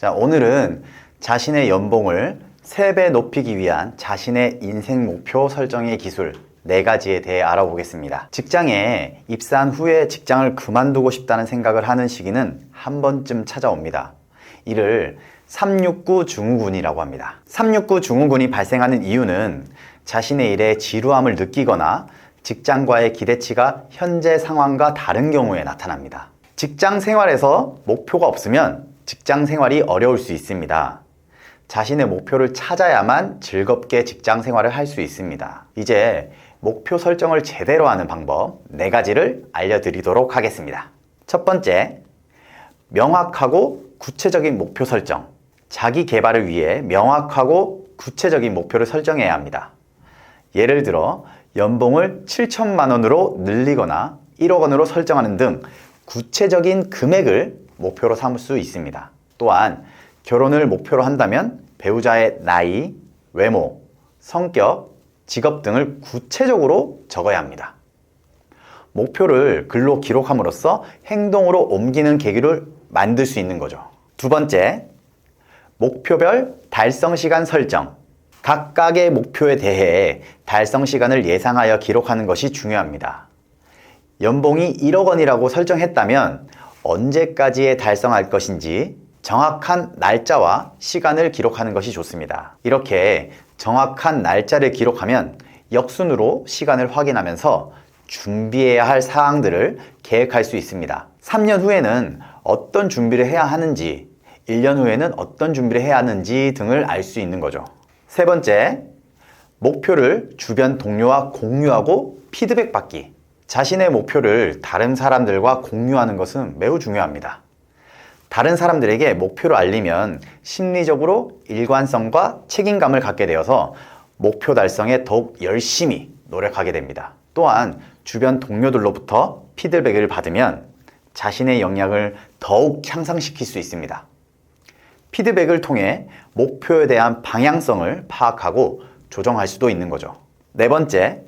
자, 오늘은 자신의 연봉을 3배 높이기 위한 자신의 인생 목표 설정의 기술 4가지에 대해 알아보겠습니다. 직장에 입사한 후에 직장을 그만두고 싶다는 생각을 하는 시기는 한 번쯤 찾아옵니다. 이를 369 증후군이라고 합니다. 369 증후군이 발생하는 이유는 자신의 일에 지루함을 느끼거나 직장과의 기대치가 현재 상황과 다른 경우에 나타납니다. 직장 생활에서 목표가 없으면 직장 생활이 어려울 수 있습니다. 자신의 목표를 찾아야만 즐겁게 직장 생활을 할 수 있습니다. 이제 목표 설정을 제대로 하는 방법 4가지를 알려드리도록 하겠습니다. 첫 번째, 명확하고 구체적인 목표 설정. 자기 개발을 위해 명확하고 구체적인 목표를 설정해야 합니다. 예를 들어, 연봉을 7천만 원으로 늘리거나 1억 원으로 설정하는 등 구체적인 금액을 목표로 삼을 수 있습니다. 또한 결혼을 목표로 한다면 배우자의 나이, 외모, 성격, 직업 등을 구체적으로 적어야 합니다. 목표를 글로 기록함으로써 행동으로 옮기는 계기를 만들 수 있는 거죠. 두 번째, 목표별 달성 시간 설정. 각각의 목표에 대해 달성 시간을 예상하여 기록하는 것이 중요합니다. 연봉이 1억 원이라고 설정했다면 언제까지에 달성할 것인지 정확한 날짜와 시간을 기록하는 것이 좋습니다. 이렇게 정확한 날짜를 기록하면 역순으로 시간을 확인하면서 준비해야 할 사항들을 계획할 수 있습니다. 3년 후에는 어떤 준비를 해야 하는지, 1년 후에는 어떤 준비를 해야 하는지 등을 알 수 있는 거죠. 세 번째, 목표를 주변 동료와 공유하고 피드백 받기. 자신의 목표를 다른 사람들과 공유하는 것은 매우 중요합니다. 다른 사람들에게 목표를 알리면 심리적으로 일관성과 책임감을 갖게 되어서 목표 달성에 더욱 열심히 노력하게 됩니다. 또한 주변 동료들로부터 피드백을 받으면 자신의 역량을 더욱 향상시킬 수 있습니다. 피드백을 통해 목표에 대한 방향성을 파악하고 조정할 수도 있는 거죠. 네 번째,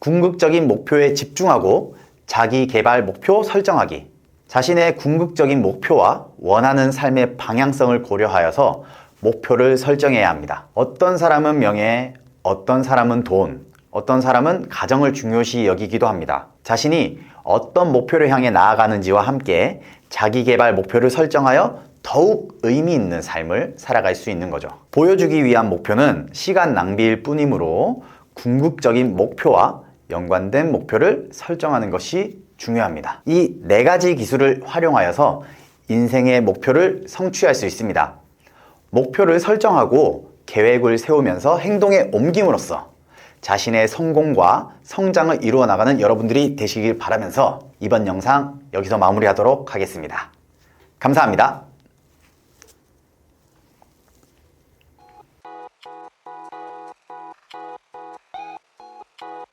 궁극적인 목표에 집중하고 자기 개발 목표 설정하기. 자신의 궁극적인 목표와 원하는 삶의 방향성을 고려하여서 목표를 설정해야 합니다. 어떤 사람은 명예, 어떤 사람은 돈, 어떤 사람은 가정을 중요시 여기기도 합니다. 자신이 어떤 목표를 향해 나아가는지와 함께 자기 개발 목표를 설정하여 더욱 의미 있는 삶을 살아갈 수 있는 거죠. 보여주기 위한 목표는 시간 낭비일 뿐이므로 궁극적인 목표와 연관된 목표를 설정하는 것이 중요합니다. 이 네 가지 기술을 활용하여서 인생의 목표를 성취할 수 있습니다. 목표를 설정하고 계획을 세우면서 행동에 옮김으로써 자신의 성공과 성장을 이루어 나가는 여러분들이 되시길 바라면서 이번 영상 여기서 마무리하도록 하겠습니다. 감사합니다.